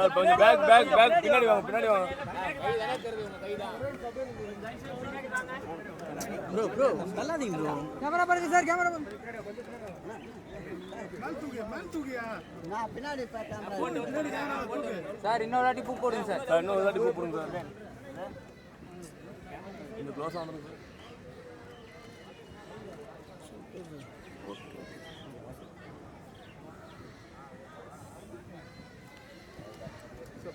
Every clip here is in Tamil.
சார் கொஞ்சம் பேக் பேக் பேக் பின்னாடி வாங்க பின்னாடி வாங்க கேமரா பாருங்க சார் கேமரா சார் இன்னொரு வாட்டி பூ போடுங்க சார் சார் இன்னொரு பூ போடுங்க சார் இந்த க்ளோஸ் ஆனது சார்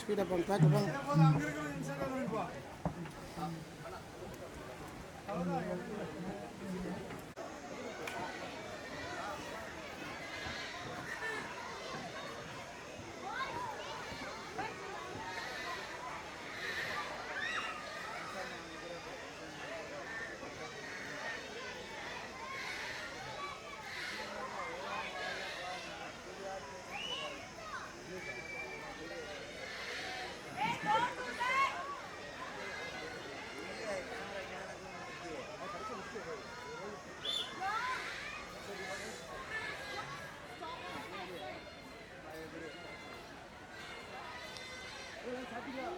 স্পিড এবং Hadi ya.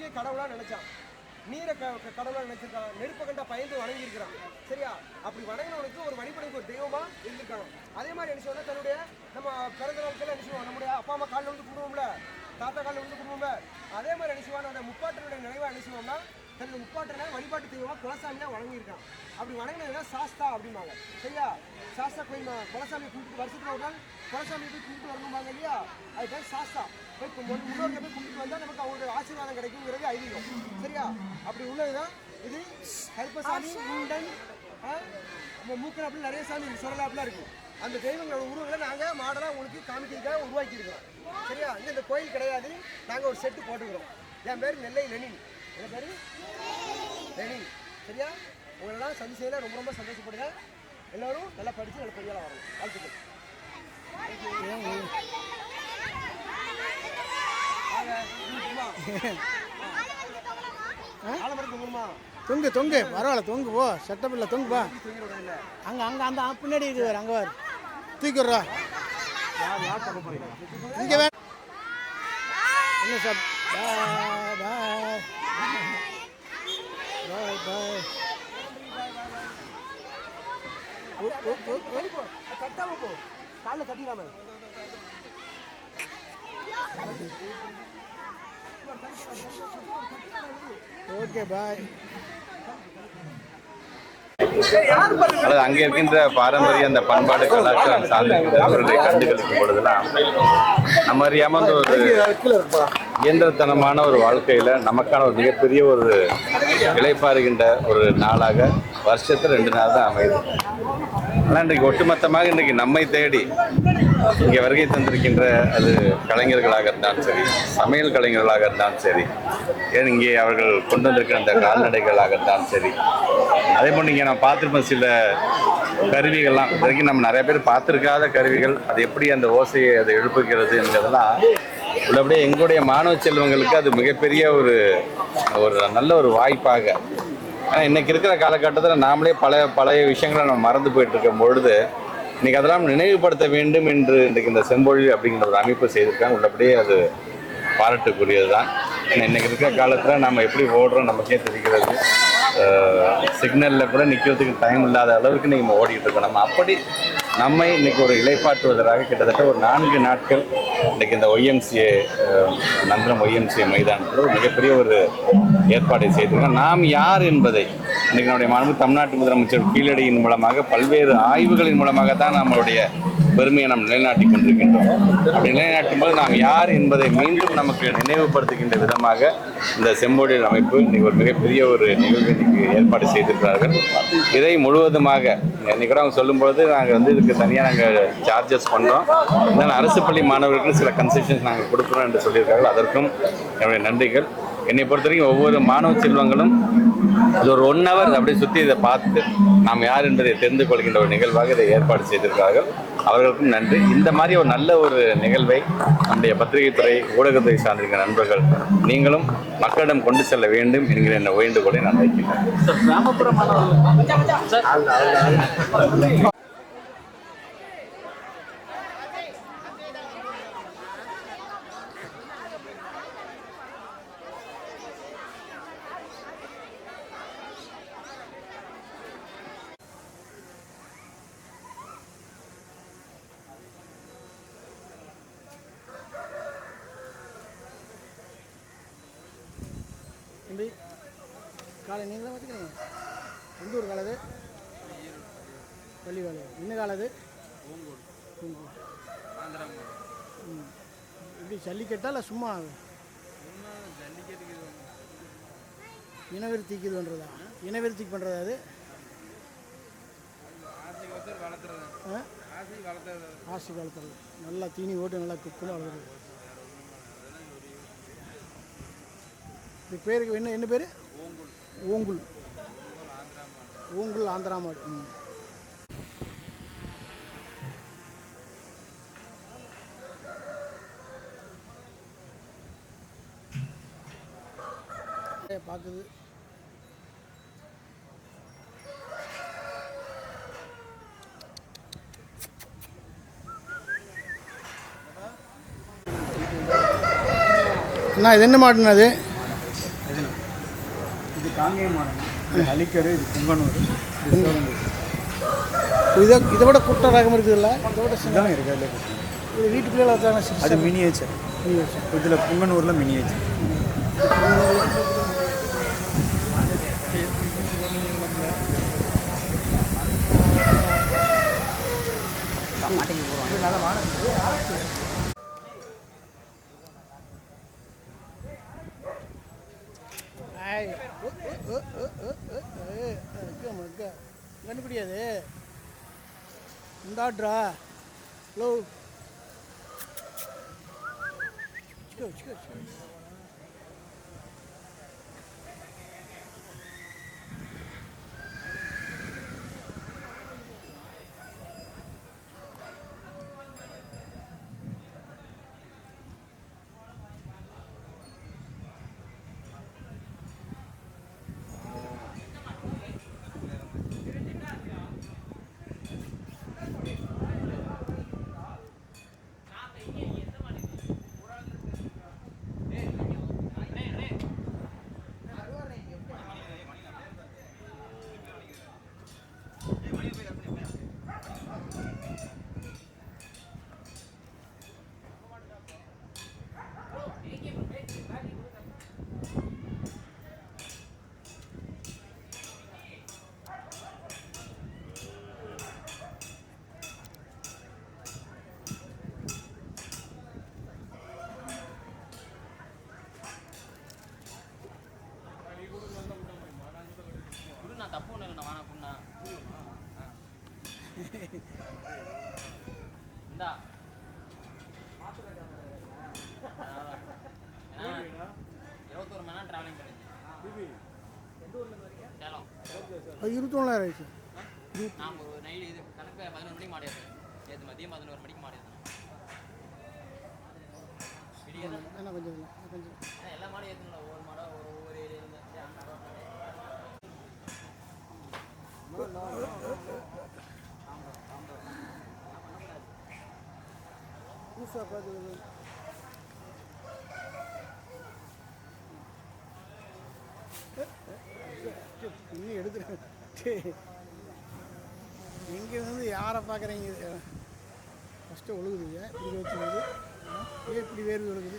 இயற்கையை கடவுளாக நினைச்சான். நீரை க கடவுளாக நினச்சிருக்கான் நினைச்சிருக்கான். நெருப்பை கண்டா பயந்து வணங்கியிருக்கிறான். சரியா? அப்படி வணங்கினவனுக்கு ஒரு வழிபடைக்கு ஒரு தெய்வமா இருந்திருக்காங்க அதே மாதிரி என்ன தன்னுடைய நம்ம பிறந்த நாட்கள் என்ன செய்வோம் நம்முடைய அப்பா அம்மா காலில் வந்து கூடுவோம்ல தாத்தா காலில் வந்து கூடுவோம்ல அதே மாதிரி என்ன செய்வான் அந்த முப்பாட்டனுடைய நினைவாக என்ன செய்வோம்னா தனது முப்பாட்டனை வழிபாட்டு தெய்வமா குலசாமியாக வணங்கியிருக்கான். அப்படி வணங்கினதுனா சாஸ்தா அப்படிம்பாங்க. சரியா? சாஸ்தா கோயில் குலசாமி கும்பிட்டு வருஷத்துல ஒரு நாள் குலசாமி போய் கும்பிட்டு வரணும்பாங்க இல்லையா? அது பேர் சாஸ்தா. போய் முன்னோர்கள் போய் கும்பிட்டு வந்தா நமக்கு அவங்களுடைய ஆசீர்வாதம் கிடைக்குங்கிறது ஐதீகம். சரியா? அப்படி உள்ளதுதான் இது கருப்பசாமி முண்டன் மூக்கன் அப்படி நிறைய சாமி இருக்கு சுரலாப்லாம் இருக்கு. அந்த தெய்வங்களோட உருவங்களை நாங்கள் மாடலாக உங்களுக்கு காமிக்கிறதுக்காக உருவாக்கி இருக்கிறோம் சரியா? இங்க இந்த கோயில் கிடையாது. நாங்கள் ஒரு செட்டு போட்டுக்கிறோம். என் பேர் நெல்லை லெனின். என் பேர்? லெனின். சரியா? உங்களெல்லாம் சந்திச்சதில் ரொம்ப ரொம்ப சந்தோஷப்படுங்க. எல்லாரும் நல்லா படித்து நல்ல பெரியலாம் வரணும் வாழ்த்துக்கள் வாங்க, இங்க சும்மா. ஆலமரத்து குங்குமமா? தொங்கு தொங்கு. பரவாயில்ல தொங்கு போ. செட்டப் இல்லை தொங்கு போ. அங்கே அங்கே அந்த பின்னாடி இருக்குது அங்கே வார் தூக்கிடுறா. இங்கே வே என்ன சார்? பாய் பாய் பாய். பாய் கட்டாம போ. கால்ல கட்டிடாம ஓகே பாய் அல்லது அங்கே இருக்கின்ற பாரம்பரிய அந்த பண்பாடு கலாச்சாரம் சார்ந்திருக்கிறவர்களை கண்டுகளிக்கும் பொழுதுலாம் நம்ம அறியாம அந்த ஒரு இயந்திரத்தனமான ஒரு வாழ்க்கையில நமக்கான ஒரு மிகப்பெரிய ஒரு இழைப்பாருகின்ற ஒரு நாளாக வருஷத்துல ரெண்டு நாள் தான் அமையுது. ஆனால் இன்றைக்கு ஒட்டுமொத்தமாக இன்றைக்கு நம்மை தேடி இங்கே வருகை தந்திருக்கின்ற அது கலைஞர்களாக இருந்தாலும் சரி சமையல் கலைஞர்களாக இருந்தாலும் சரி ஏன் இங்கே அவர்கள் கொண்டு வந்திருக்கிற அந்த கால்நடைகளாக இருந்தாலும் சரி. அதே போல் இங்கே நான் பார்த்துருப்போம் சில கருவிகள்லாம் இது வரைக்கும் நம்ம நிறைய பேர் பார்த்துருக்காத கருவிகள் அது எப்படி அந்த ஓசையை அதை எழுப்புகிறது என்கிறதெல்லாம் உள்ளபடியே எங்களுடைய மாணவ செல்வங்களுக்கு அது மிகப்பெரிய ஒரு ஒரு நல்ல ஒரு வாய்ப்பாக ஆனால் இன்னைக்கு இருக்கிற காலகட்டத்தில் நாமளே பழைய பழைய விஷயங்களை நம்ம மறந்து போயிட்டு இருக்கும் பொழுது இன்னைக்கு அதெல்லாம் நினைவுபடுத்த வேண்டும் என்று இன்றைக்கு இந்த செம்பொழி அப்படிங்கிற ஒரு அமைப்பு செய்திருக்காங்க. உள்ளபடியே அது பாராட்டுக்குரியது தான் ஏன்னா இன்னைக்கு இருக்கிற காலத்தில் நம்ம எப்படி ஓடுறோம் நமக்கே தெரிகிறது. சிக்னலில் கூட நிற்கிறதுக்கு டைம் இல்லாத அளவுக்கு இன்னைக்கு நம்ம ஓடிட்டு இருக்கோம். நம்ம அப்படி நம்மை இன்னைக்கு ஒரு இலைப்பாற்றுவதற்காக கிட்டத்தட்ட ஒரு நான்கு நாட்கள் இன்னைக்கு இந்த ஒய்எம்சிஏ நந்தனம் ஒய்எம்சிஏ மைதானத்தில் ஒரு மிகப்பெரிய ஒரு ஏற்பாடை செய்திருக்கோம் நாம் யார் என்பதை இன்னைக்கு நம்முடைய மாண்பு தமிழ்நாட்டு முதலமைச்சர் கீழடியின் மூலமாக பல்வேறு ஆய்வுகளின் மூலமாக தான் நம்மளுடைய பெருமையை நாம் நிலைநாட்டி கொண்டிருக்கின்றோம். அப்படி நிலைநாட்டும் போது நாம் யார் என்பதை மீண்டும் நமக்கு நினைவுபடுத்துகின்ற விதமாக இந்த செம்பொழில் அமைப்பு இன்னைக்கு ஒரு மிகப்பெரிய ஒரு நிகழ்வு இன்னைக்கு ஏற்பாடு செய்திருக்கிறார்கள். இதை முழுவதுமாக இன்னைக்கு கூட அவங்க சொல்லும்பொழுது நாங்கள் வந்து இதுக்கு தனியாக நாங்கள் சார்ஜஸ் பண்ணுறோம் இதனால் அரசு பள்ளி மாணவர்களுக்கு சில கன்செஷன்ஸ் நாங்கள் கொடுக்குறோம் என்று சொல்லியிருக்கார்கள். அதற்கும் என்னுடைய நன்றிகள். என்னை பொறுத்த வரைக்கும் ஒவ்வொரு மாணவ செல்வங்களும் அது ஒரு ஒன் ஹவர் அப்படியே சுற்றி இதை பார்த்து நாம் யார் என்பதை தெரிந்து கொள்கின்ற ஒரு நிகழ்வாக இதை ஏற்பாடு செய்திருக்கிறார்கள். அவர்களுக்கும் நன்றி. இந்த மாதிரி ஒரு நல்ல ஒரு நிகழ்வை நம்முடைய பத்திரிகை துறை ஊடகத்துறை சார்ந்திருக்கிற நண்பர்கள் நீங்களும் மக்களிடம் கொண்டு செல்ல வேண்டும் என்கிற என்ற வேண்டுகோளை நான் வைக்கின்றேன். தம்பி. காலை நீங்கள் தான் பார்த்துக்கிறீங்க எந்த ஊர் காலது பள்ளி காலை என்ன காலது ம். இப்படி ஜல்லிக்கட்டா இல்லை சும்மா? இனவிருத்திக்கு இது பண்ணுறதா இனவிருத்திக்கு பண்ணுறதா அது? ஆ? ஆசி வளர்த்துறது. நல்லா தீனி ஓட்டு நல்லா குக்குன்னு வளர்க்குறது இது பேருக்கு என்ன என்ன பேர்? ஓங்குல். ஓங்குல் ஆந்திரா மாடு. ம். பார்க்குது அண்ணா இது என்ன மாடுண்ணா அது காங்கேயம் மாடல் இது அலிக்கரு இது குங்கனூர் இது சிவகங்கை. இதை இதை விட குட்ட ரகம் இருக்குதுல்ல? இதை விட சின்ன இதெல்லாம் இருக்கு அதில் இது வீட்டுக்குள்ளே வளர்த்தாங்க அது மினியேச்சர் இதில் புங்கனூரில் மினியேச்சர் ஐய் கண்டுபிடியாது. இந்தாட்ரா ஹலோ அது இருபத்தொன்னாயிரம் ஆயிடுச்சு. நான் ஒரு நைட் இது கணக்கு பதினொரு மணிக்கு மாடி ஏற்றேன் நேற்று மதியம் பதினோரு மணிக்கு மாடி ஏற்றினேன் என்ன கொஞ்சம் இல்லை, கொஞ்சம் எல்லா மாடும் ஏற்றல ஒவ்வொரு மாடம் ஒரு ஒவ்வொரு ஏரியாவில் புதுசாக பார்த்து இன்னும் எடுத்துருக்கேன் எங்கே வந்து யாரை பார்க்குறீங்க? ஃபஸ்ட்டு ஒழுகுதுங்க இப்படி வச்சுருக்குது இப்படி வேர்வை ஒழுகுது?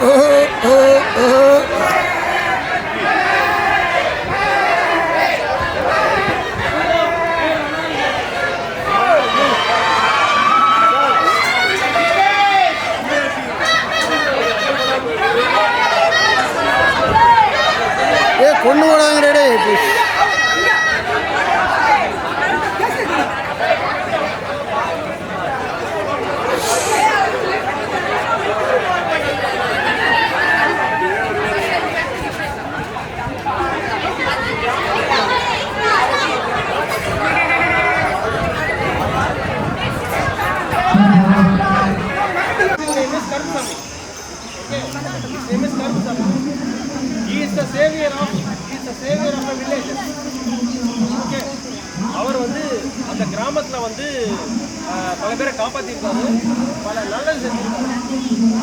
Oh! காப்பாற்றிருக்காரு பல நல்லது செஞ்சிருக்காரு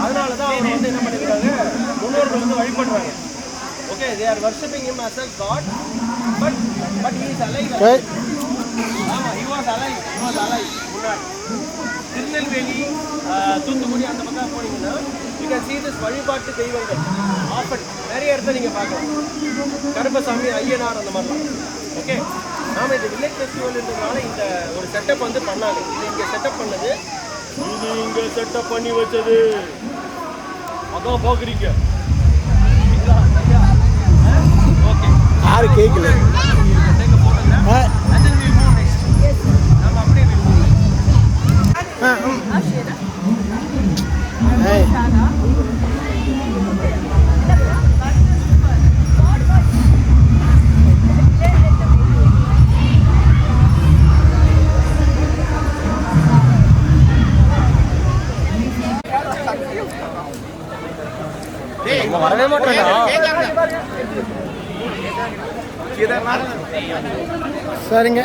அதனால தான் அவர் வந்து என்ன பண்ணிருக்காங்க? முன்னோர்கள் வந்து வழிபடுறாங்க. Okay they are worshipping him as a god but but he is alive. ஏய் ஆமா he was alive he was alive. முன்னாடி. திருநெல்வேலி தூத்துக்குடி அந்த பக்கம் போனீங்கன்னா you can see this வழிபாட்டு தெய்வங்கள். ஆஃபன் நிறைய இடத்துல நீங்க பார்க்கலாம். கருப்பசாமி ஐயனார் அந்த மாதிரிலாம். ஓகே நாம இந்த வில்லேஜ் ஃபெஸ்டிவல்ன்றதுனால இந்த ஒரு செட்டப் வந்து பண்ணாங்க. இது இங்க செட்டப் பண்ணது. இது இங்க செட்டப் பண்ணி வச்சது. அதான் பாக்குறீங்க. ஓகே யாரு கேட்கல டேக் சரிங்க